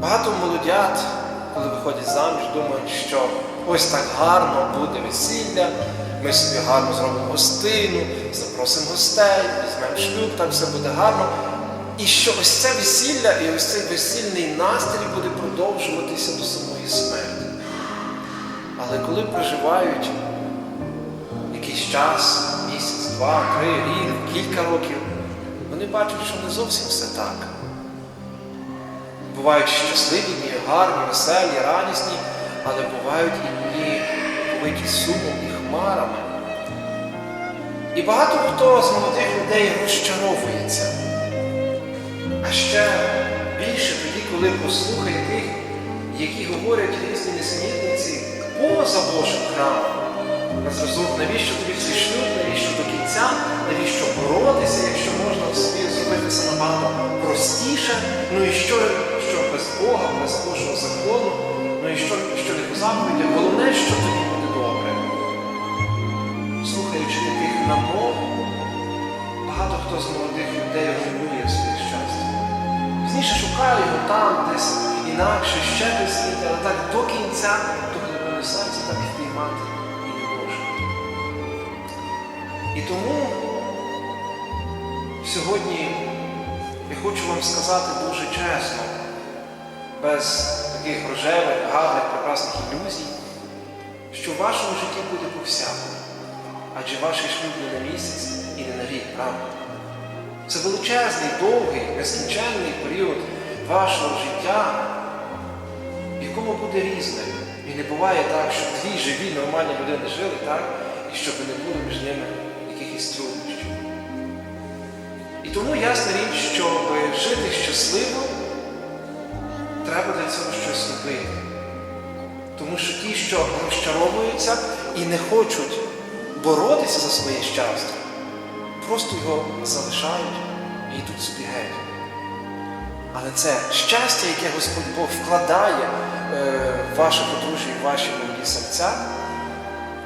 Багато молодят, коли виходять заміж, думають, що ось так гарно буде весілля, ми собі гарно зробимо гостину, запросимо гостей, візьмемо шлюб, так все буде гарно. І що ось це весілля і ось цей весільний настрій буде продовжуватися до самої смерті. Але коли проживають якийсь час, місяць, два, три, рік, кілька років, вони бачать, що не зовсім все так. Бувають щасливі дні, гарні, веселі, радісні, але бувають і дні повиті сумом і хмарами. І багато хто з молодих людей розчаровується. А ще більше тоді, коли послухає тих, які говорять різні несмітниці поза Божим храмом. На зразок, навіщо тобі цей шлюб, навіщо до кінця, навіщо боротися, якщо можна собі зробити все набагато простіше, ну і заповіді, головне, що тобі буде добре. Слухаючи таких намов, багато хто з молодих людей руйнує своє щастя. Пізніше шукає його там, десь інакше, ще десь але так до кінця, то глибини серця так впіймати і не може. І тому сьогодні я хочу вам сказати дуже чесно, без таких рожевих, гарних, прекрасних ілюзій, що в вашому житті буде по-всякому. Адже ваш шлюб не на місяць і не на рік, правда? Це величезний, довгий, нескінченний період вашого життя, в якому буде різне. І не буває так, щоб дві живі, нормальні людини жили, так? І щоб не було між ними якихось труднощів. І тому ясна річ, щоб жити щасливо, треба для цього щось робити. Тому що ті, що розчаровуються і не хочуть боротися за своє щастя, просто його залишають і йдуть собі геть. Але це щастя, яке Господь Бог вкладає е, в ваше подружжя і в ваші молоді серця,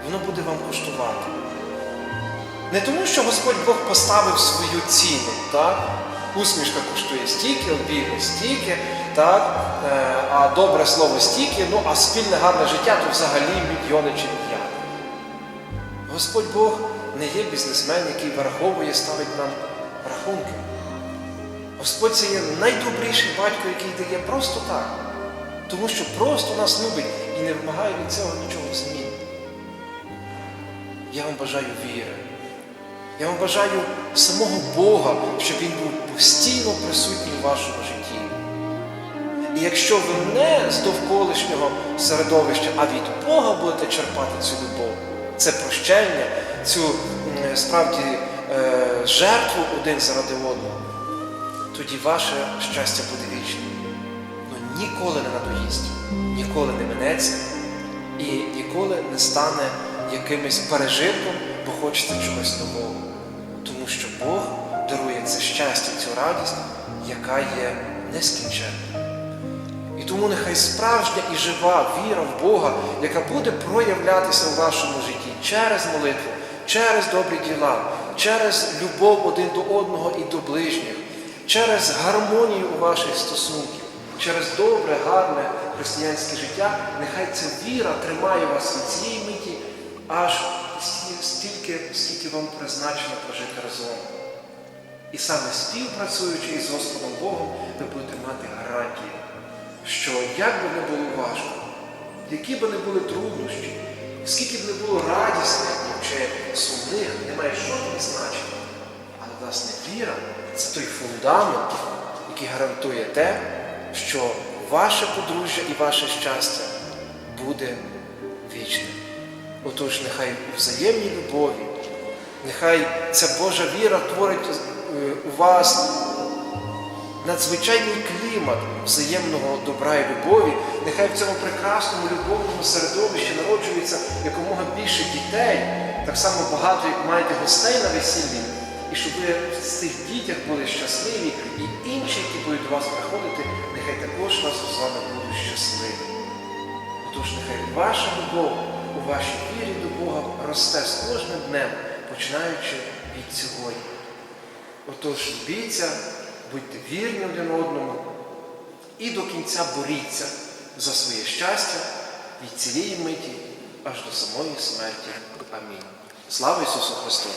воно буде вам коштувати. Не тому, що Господь Бог поставив свою ціну, так? Усмішка коштує стільки, обійми стільки, так? Е, а добре слово стільки, ну а спільне гарне життя то взагалі мільйони чи мільярди. Господь Бог не є бізнесмен, який вираховує, ставить нам рахунки. Господь це є найдобріший батько, який дає просто так, тому що просто нас любить і не вимагає від цього нічого взамін. Я вам бажаю віри. Я вам бажаю самого Бога, щоб Він був постійно присутній у вашому житті. І якщо ви не з довколишнього середовища, а від Бога будете черпати цю любов, це прощення, цю справді е, жертву один заради одного, тоді ваше щастя буде вічним. Ну ніколи не надоїсть, ніколи не минеться і ніколи не стане якимось пережитком, бо хочеться чогось нового. Тому що Бог дарує це щастя, цю радість, яка є нескінченною. І тому нехай справжня і жива віра в Бога, яка буде проявлятися у вашому житті через молитву, через добрі діла, через любов один до одного і до ближніх, через гармонію у ваших стосунків, через добре, гарне християнське життя, нехай ця віра тримає вас від цієї миті аж стільки, скільки вам призначено прожити разом. І саме співпрацюючи із Господом Богом, ви будете мати гарантію, що як би не було важко, які б не були труднощі, скільки б не було радісних чи сумних, не має жодного значення. Але власне віра це той фундамент, який гарантує те, що ваше подружжя і ваше щастя буде вічним. Отож, нехай у взаємній любові, нехай ця Божа віра творить е, у вас надзвичайний клімат взаємного добра і любові, нехай в цьому прекрасному любовному середовищі народжується якомога більше дітей, так само багато, як маєте гостей на весіллі, і щоб ви в цих дітях були щасливі, і інші, які будуть до вас приходити, нехай також разом з вами будуть щасливі. Отож, нехай ваша любов у вашій вірі до Бога росте з кожним днем, починаючи від сьогодні. Отож, любіться, будьте вірні один одному і до кінця боріться за своє щастя від цієї миті аж до самої смерті. Амінь. Слава Ісусу Христу!